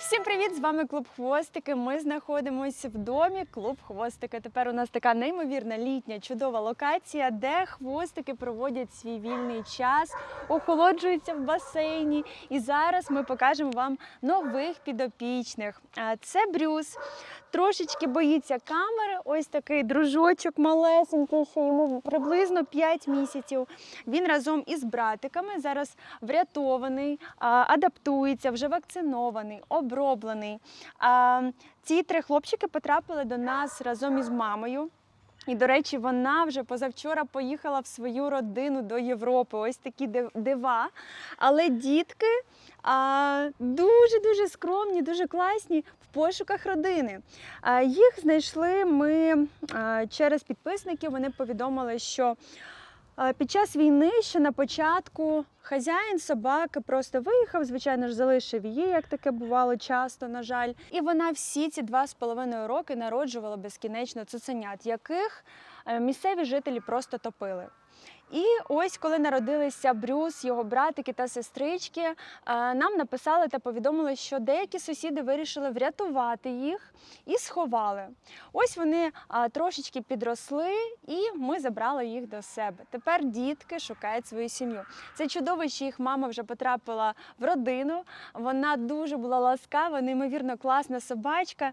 Всім привіт! З вами клуб Хвостики. Ми знаходимося в домі клуб Хвостики. Тепер у нас така неймовірна літня чудова локація, де хвостики проводять свій вільний час, охолоджуються в басейні. І зараз ми покажемо вам нових підопічних. Це Брюс. Трошечки боїться камери. Ось такий дружочок малесенький, ще йому приблизно 5 місяців. Він разом із братиками зараз врятований, адаптується, вже вакцинований, оброблений. Ці три хлопчики потрапили до нас разом із мамою. І, до речі, вона вже позавчора поїхала в свою родину до Європи. Ось такі дива. Але дітки дуже-дуже скромні, дуже класні в пошуках родини. А, їх знайшли ми а, через підписників. Вони повідомили, що під час війни ще на початку хазяїн собаки просто виїхав, звичайно ж, залишив її, як таке бувало часто, на жаль. І вона всі ці два з половиною роки народжувала безкінечно цуценят, яких місцеві жителі просто топили. І ось коли народилися Брюс, його братики та сестрички, е, нам написали та повідомили, що деякі сусіди вирішили врятувати їх і сховали. Ось вони трошечки підросли, і ми забрали їх до себе. Тепер дітки шукають свою сім'ю. Це чудово, що їх мама вже потрапила в родину. Вона дуже була ласкава, неймовірно класна собачка.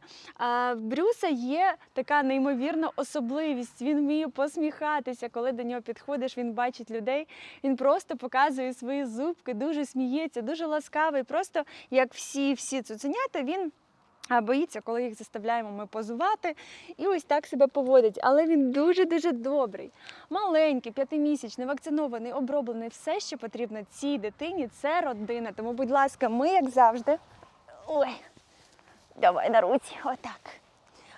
Брюса є така неймовірна особливість. Він вміє посміхатися, коли до нього підходиш. Він бачить людей. Він просто показує свої зубки, дуже сміється, дуже ласкавий. Просто як всі всі цуценята, він. Боїться, коли їх заставляємо ми позувати, і ось так себе поводить. Але він дуже-дуже добрий, маленький, п'ятимісячний, вакцинований, оброблений. Все, що потрібно цій дитині, це родина. Тому, будь ласка, ми, як завжди. Ой, давай на руці, отак.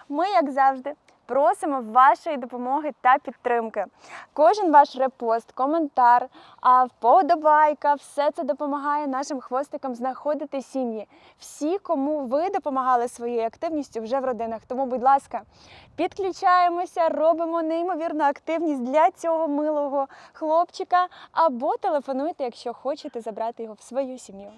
Ми, як завжди, просимо вашої допомоги та підтримки. Кожен ваш репост, коментар, вподобайка, все це допомагає нашим хвостикам знаходити сім'ї. Всі, кому ви допомагали своєю активністю вже в родинах. Тому, будь ласка, підключаємося, робимо неймовірну активність для цього милого хлопчика або телефонуйте, якщо хочете забрати його в свою сім'ю.